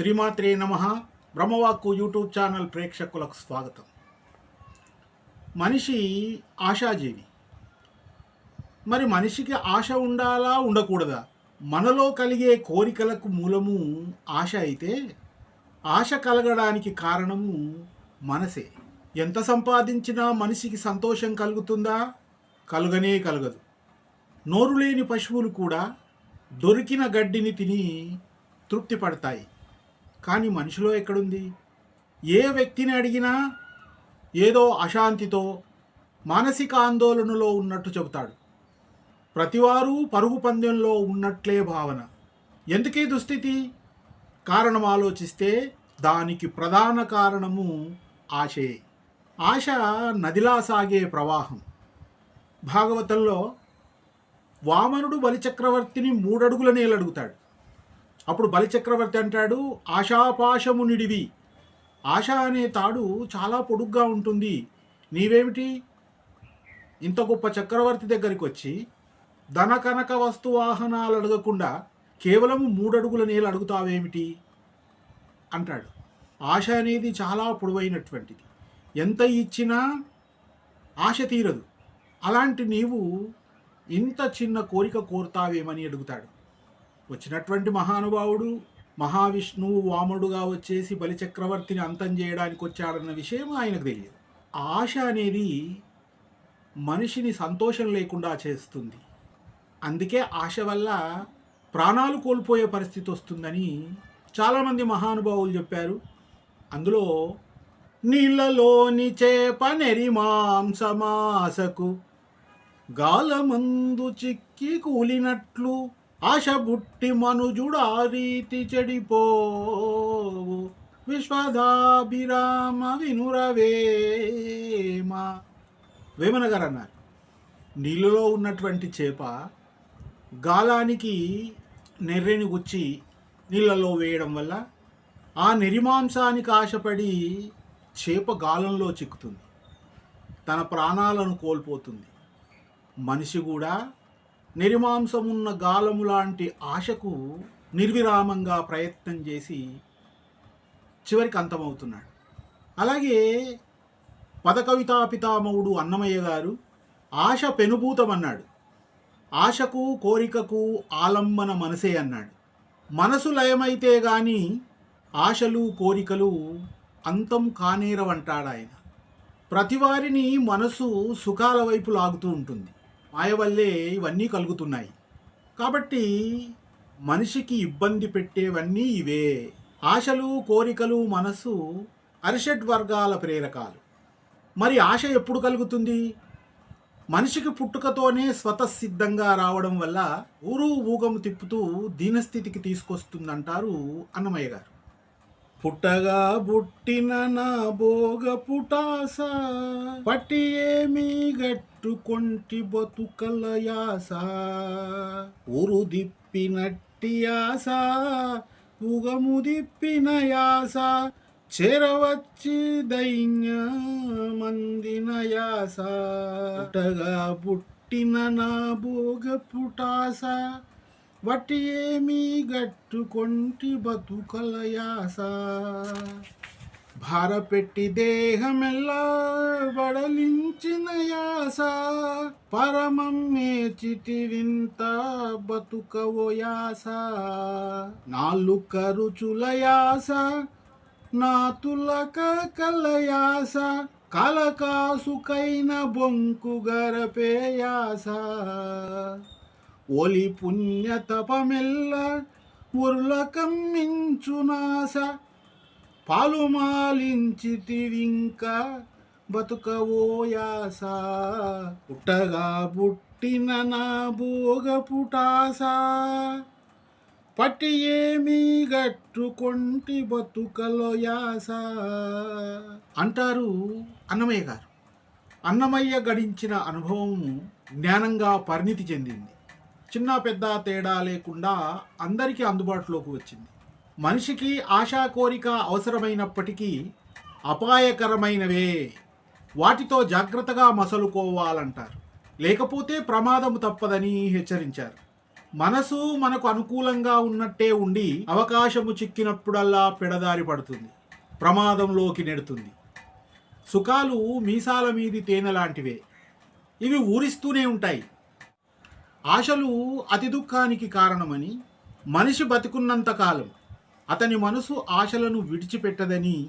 శ్రీమాత్రే నమ. బ్రహ్మవాక్కు YouTube channel ప్రేక్షకులకు స్వాగతం. మనిషి ఆశాజీవి. మరి మనిషికి ఆశ ఉండాలా ఉండకూడదా? మనలో కలిగే కోరికలకు మూలము ఆశ అయితే ఆశ కలగడానికి కారణము మనసే. ఎంత సంపాదించినా మనిషికి సంతోషం కలుగుతుందా? కలుగనే కలగదు. నోరు లేని పశువులు కూడా దొరికిన గడ్డిని తిని తృప్తి పడతాయి కానీ మనిషిలో ఎక్కడుంది? ఏ వ్యక్తిని అడిగినా ఏదో అశాంతితో మానసిక ఆందోళనలో ఉన్నట్టు చెబుతాడు. ప్రతివారు పరుగు పందెంలో ఉన్నట్లే భావన. ఎందుకీ దుస్థితి? కారణం ఆలోచిస్తే దానికి ప్రధాన కారణము ఆశే. ఆశ నదిలా సాగే ప్రవాహం. భాగవతంలో వామనుడు బలిచక్రవర్తిని మూడడుగుల నేలడుగుతాడు అప్పుడు బలిచక్రవర్తి అంటాడు ఆశాపాశము నిడివి. ఆశ అనే తాడు చాలా పొడుగ్గా ఉంటుంది. నీవేమిటి? ఇంత గొప్ప చక్రవర్తి దగ్గరికి వచ్చి ధన కనక వస్తు వాహనాలు అడగకుండా కేవలం మూడడుగుల నేల అడుగుతావేమిటి? అంటాడు. ఆశ అనేది చాలా పొడవైనటువంటిది. ఎంత ఇచ్చినా ఆశ తీరదు. అలాంటి నీవు ఇంత చిన్న కోరిక కోరుతావేమని అడుగుతాడు. వచ్చినటువంటి మహానుభావుడు మహావిష్ణువు వాముడుగా వచ్చేసి బలిచక్రవర్తిని అంతం చేయడానికి వచ్చాడన్న విషయం ఆయనకు తెలియదు. ఆశ అనేది మనిషిని సంతోషం లేకుండా చేస్తుంది. అందుకే ఆశ వల్ల ప్రాణాలు కోల్పోయే పరిస్థితి వస్తుందని చాలామంది మహానుభావులు చెప్పారు. అందులో నీళ్ళలోని చేప నెరి మాంసమాసకు గాలమందు చిక్కి కూలినట్లు ఆశ బుట్టి మనుజుడా రీతి చెడిపోవు. విశ్వదాభిరామ వినురవేమ వేమన గారు అన్నారు నీళ్ళలో ఉన్నటువంటి చేప గాలానికి నెర్రెని గుచ్చి నీళ్ళలో వేయడం వల్ల ఆ నిరిమాంసానికి ఆశపడి చేప గాలంలో చిక్కుతుంది. తన ప్రాణాలను కోల్పోతుంది. మనిషి కూడా నిర్మాంసం గాలము లాంటి ఆశకు నిర్విరామంగా ప్రయత్నం చేసి చివరికి అంతమవుతున్నాడు. అలాగే పదకవితా పితామహుడు అన్నమయ్య గారు ఆశ పెనుభూతమన్నాడు. ఆశకు కోరికకు ఆలంబన మనసే అన్నాడు. మనసు లయమైతే గాని ఆశలు కోరికలు అంతం కానేరవంటాడాయన. ప్రతివారిని మనసు సుఖాల వైపు లాగుతూ ఉంటుంది. మాయ వల్లే ఇవన్నీ కలుగుతున్నాయి. కాబట్టి మనిషికి ఇబ్బంది పెట్టేవన్నీ ఇవే. ఆశలు కోరికలు మనసు అరిషడ్ వర్గాల ప్రేరకాలు. మరి ఆశ ఎప్పుడు కలుగుతుంది? మనిషికి పుట్టుకతోనే స్వతసిద్ధంగా రావడం వల్ల ఊరు ఊగము తిప్పుతూ దీనస్థితికి తీసుకొస్తుందంటారు అన్నమయ్య గారు. పుట్టగా బుట్టిన నా భోగ పుటాస పట్టి ఏమి గట్టుకొంటి బతుకల యాస ఊరు దిప్పినట్టి యాస ఉగము దిప్పిన యాస చేరవచ్చి దైన్య మందిన యాస పుట్టగా పుట్టిన నా భోగ పుటాస వట్టి ఏమీ గట్టుకొంటి బతుకల యాస భారపెట్టి దేహమెల్లా బడలించిన యాస పరమమ్మే చిటి వింత బతుకవో యాస నాలుక రుచుల యాస నాతులక కలయాస కలకాసుకైన బొంకు గరపేయాస. ఒలి పుణ్యతపమెల్ల ఉరుల కమ్మించునాస పాలుమాలించితివింక బతుకవోయాస పుట్టగా పుట్టిన నా భోగ పుటాస. పట్టి ఏమి గట్టుకొంటి బతుకలో యాస. అంటారు అన్నమయ్య గారు. అన్నమయ్య గడించిన అనుభవం జ్ఞానంగా పరిణితి చెందింది. చిన్న పెద్ద తేడా లేకుండా అందరికీ అందుబాటులోకి వచ్చింది. మనిషికి ఆశా కోరిక అవసరమైనప్పటికీ అపాయకరమైనవే. వాటితో జాగ్రత్తగా మసలుకోవాలంటారు. లేకపోతే ప్రమాదం తప్పదని హెచ్చరించారు. మనసు మనకు అనుకూలంగా ఉన్నట్టే ఉండి అవకాశము చిక్కినప్పుడల్లా పెడదారి పడుతుంది. ప్రమాదంలోకి నెడుతుంది. సుఖాలు మీసాల మీది తేనె లాంటివే. ఇవి ఊరిస్తూనే ఉంటాయి. ఆశలు అతి దుఃఖానికి కారణమని మనిషి బతికున్నంత కాలం అతని మనసు ఆశలను విడిచిపెట్టదని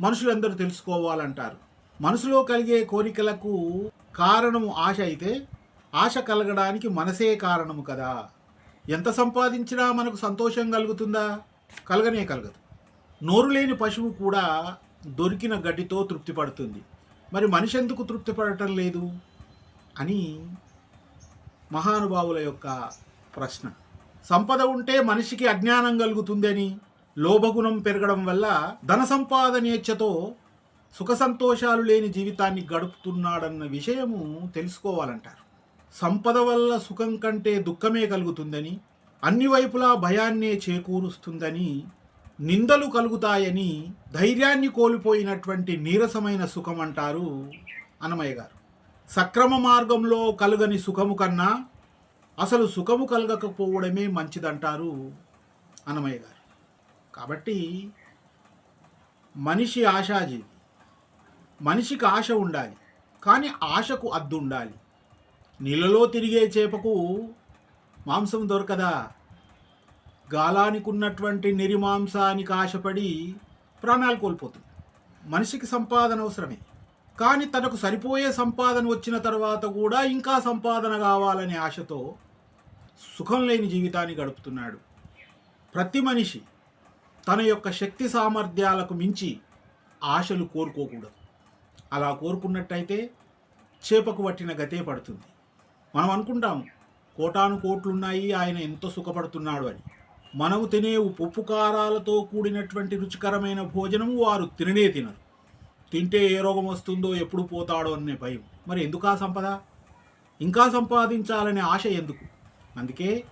మనుషులందరూ తెలుసుకోవాలంటారు. మనసులో కలిగే కోరికలకు కారణము ఆశ అయితే ఆశ కలగడానికి మనసే కారణము కదా. ఎంత సంపాదించినా మనకు సంతోషం కలుగుతుందా? కలగనే కలగదు. నోరు లేని పశువు కూడా దొరికిన గడ్డితో తృప్తి పడుతుంది మరి మనిషి ఎందుకు తృప్తి పడటం లేదు? అని మహానుభావుల యొక్క ప్రశ్న. సంపద ఉంటే మనిషికి అజ్ఞానం కలుగుతుందని లోభగుణం పెరగడం వల్ల ధన సంపాదనేచ్ఛతో సుఖ సంతోషాలు లేని జీవితాన్ని గడుపుతున్నాడన్న విషయము తెలుసుకోవాలంటారు. సంపద వల్ల సుఖం కంటే దుఃఖమే కలుగుతుందని అన్ని వైపులా భయాన్నే చేకూరుస్తుందని నిందలు కలుగుతాయని ధైర్యాన్ని కోల్పోయినటువంటి నీరసమైన సుఖం అంటారు అన్నమయ్య గారు. సక్రమ మార్గంలో కలుగని సుఖము కన్నా అసలు సుఖము కలగకపోవడమే మంచిదంటారు అన్నమయ్య గారు. కాబట్టి మనిషి ఆశాజీవి. మనిషికి ఆశ ఉండాలి. కానీ ఆశకు అద్దు ఉండాలి. నీళ్ళలో తిరిగే చేపకు మాంసం దొరకదా? గాలానికి ఉన్నటువంటి నిర్మాంసానికి ఆశపడి ప్రాణాలు కోల్పోతుంది. మనిషికి సంపాదన అవసరమే. కానీ తనకు సరిపోయే సంపాదన వచ్చిన తర్వాత కూడా ఇంకా సంపాదన కావాలనే ఆశతో సుఖం లేని జీవితాన్ని గడుపుతున్నాడు. ప్రతి మనిషి తన యొక్క శక్తి సామర్థ్యాలకు మించి ఆశలు కోరుకోకూడదు. అలా కోరుకున్నట్టయితే చేపకు పట్టిన గతే పడుతుంది. మనం అనుకుంటాం కోటాను కోట్లున్నాయి ఆయన ఎంతో సుఖపడుతున్నాడు అని. మనము తినే ఉప్పు కారాలతో కూడినటువంటి రుచికరమైన భోజనము వారు తిననే తినరు. తింటే ఏ రోగం వస్తుందో ఎప్పుడు పోతాడో అనే భయం. మరి ఎందుకు ఆ సంపద? ఇంకా సంపాదించాలనే ఆశ ఎందుకు? అందుకే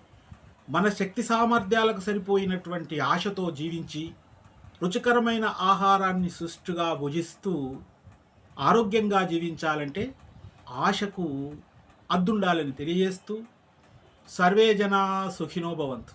మన శక్తి సామర్థ్యాలకు సరిపోయినటువంటి ఆశతో జీవించి రుచికరమైన ఆహారాన్ని సుష్టుగా భుజిస్తూ ఆరోగ్యంగా జీవించాలంటే ఆశకు అద్దుండాలని తెలియజేస్తూ సర్వే జనా సుఖినోభవంతు